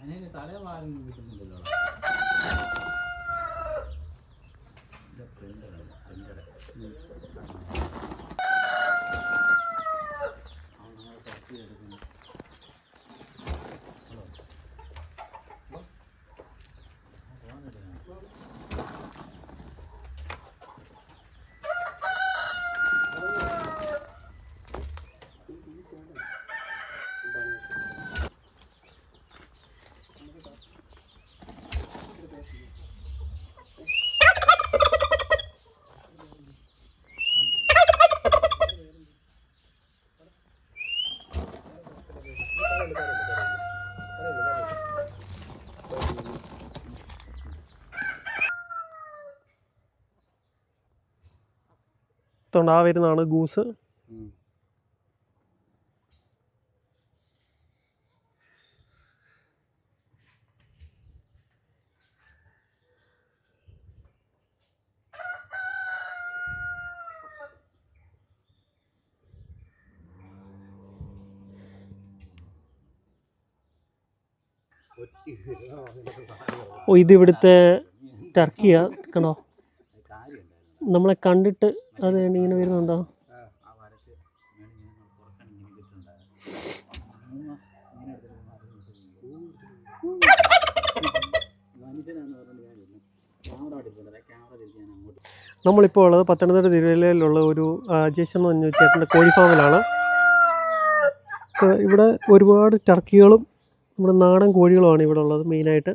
അതിന് തല മാറി കിട്ടുന്നില്ലല്ലോ പ്രിന്റഡ് പ്രിന്റഡ് തൊണ്ട് ആ വരുന്നതാണ് ഗൂസ് ഓ ഇത് ഇവിടുത്തെ ടർക്കിയാ നമ്മളെ കണ്ടിട്ട് അത് ഇങ്ങനെ വരുന്നുണ്ടോ? നമ്മളിപ്പോൾ ഉള്ളത് പത്തനംതിട്ട ജില്ലയിലുള്ള ഒരു അജേഷ് എന്ന് പറഞ്ഞ ചേട്ടന്റെ കോഴി ഫാമിലാണ് ഇവിടെ ഒരുപാട് ടർക്കികളും നമ്മുടെ നാടൻ കോഴികളുമാണ് ഇവിടെ ഉള്ളത് മെയിനായിട്ട്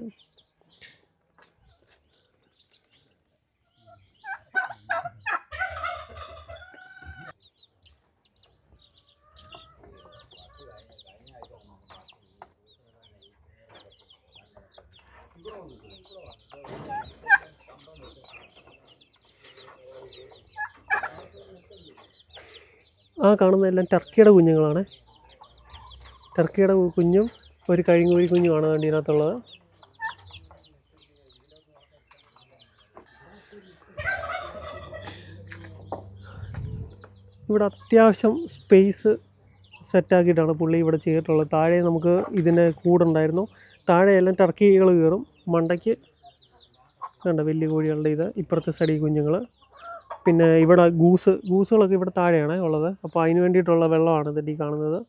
ആ കാണുന്ന എല്ലാം ടർക്കിയുടെ കുഞ്ഞുങ്ങളാണ്. ടർക്കിയുടെ കുഞ്ഞും ഒരു കഴിഞ്ഞൂരി കുഞ്ഞുമാണ് വേണ്ടി ഇതിനകത്തുള്ളത്. ഇവിടെ അത്യാവശ്യം സ്പേസ് സെറ്റാക്കിയിട്ടാണ് പുള്ളി ഇവിടെ ചെയ്തിട്ടുള്ളത്. താഴെ നമുക്ക് ഇതിന് കൂടുണ്ടായിരുന്നു താഴെയെല്ലാം ടർക്കികൾ കയറും. മണ്ടയ്ക്ക് കണ്ട വലിയ കോഴികളുടെ ഇത് ഇപ്പുറത്തെ സൈഡിൽ കുഞ്ഞുങ്ങൾ പിന്നെ ഇവിടെ ഗൂസ് ഗൂസുകളൊക്കെ ഇവിടെ താഴെയാണ് ഉള്ളത്. അപ്പോൾ അതിന് വേണ്ടിയിട്ടുള്ള വെള്ളമാണ് ഇതിന്റെ ഈ കാണുന്നത്.